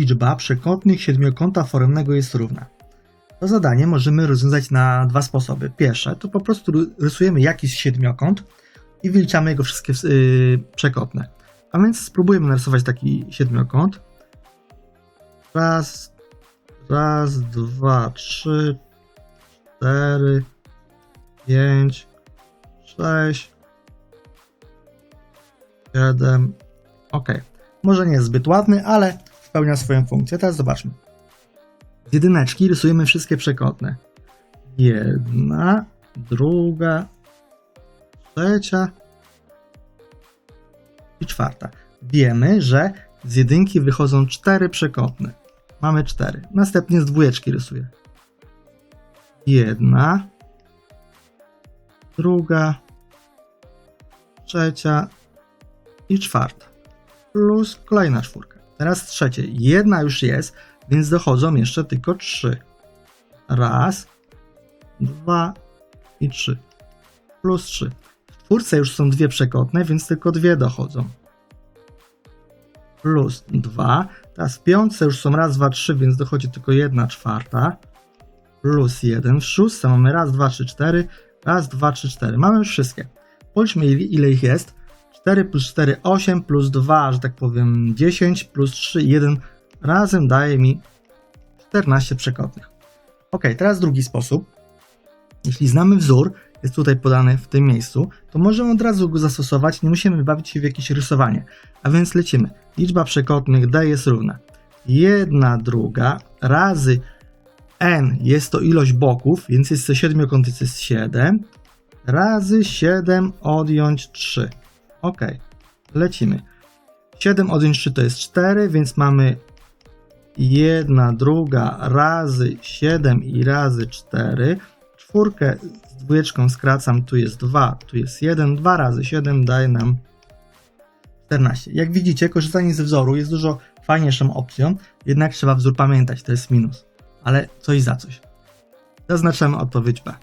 liczba przekątnych siedmiokąta foremnego jest równa. To zadanie możemy rozwiązać na dwa sposoby. Pierwsze, to po prostu ry- rysujemy jakiś siedmiokąt i wyliczamy jego wszystkie yy, przekątne. A więc spróbujemy narysować taki siedmiokąt. Raz, raz, dwa, trzy, cztery, pięć, sześć, siedem. Ok. Może nie jest zbyt ładny, ale spełnia swoją funkcję. Teraz zobaczmy. Z jedyneczki rysujemy wszystkie przekątne. Jedna, druga, trzecia i czwarta. Wiemy, że z jedynki wychodzą cztery przekątne. Mamy cztery. Następnie z dwójeczki rysuję. Jedna, druga, trzecia i czwarta. Plus kolejna czwórka. Teraz trzecie. Jedna już jest, więc dochodzą jeszcze tylko trzy. Raz, dwa i trzy. Plus trzy. W czwórce już są dwie przekątne, więc tylko dwie dochodzą. Plus dwa. Teraz w piątce już są raz, dwa, trzy, więc dochodzi tylko jedna czwarta. Plus jeden. W szóstce mamy raz, dwa, trzy, cztery. Raz, dwa, trzy, cztery. Mamy już wszystkie. Policzmy ile ich jest. 4 plus 4, 8 plus 2, że tak powiem 10 plus 3, 1 razem daje mi 14 przekątnych. Ok, teraz drugi sposób. Jeśli znamy wzór, jest tutaj podany w tym miejscu, to możemy od razu go zastosować, nie musimy bawić się w jakieś rysowanie. A więc lecimy. Liczba przekątnych d jest równa 1 druga razy n jest to ilość boków, więc jest to siedmiokąt, jest 7 razy 7 odjąć 3. Ok, lecimy. 7 odjąć 3 to jest 4, więc mamy 1 druga razy 7 i razy 4. Czwórkę z dwójeczką skracam, tu jest 2, tu jest 1. 2 razy 7 daje nam 14. Jak widzicie, korzystanie ze wzoru jest dużo fajniejszą opcją, jednak trzeba wzór pamiętać, to jest minus. Ale coś za coś. Zaznaczamy odpowiedź B.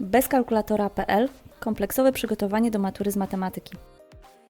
Bezkalkulatora.pl Kompleksowe przygotowanie do matury z matematyki.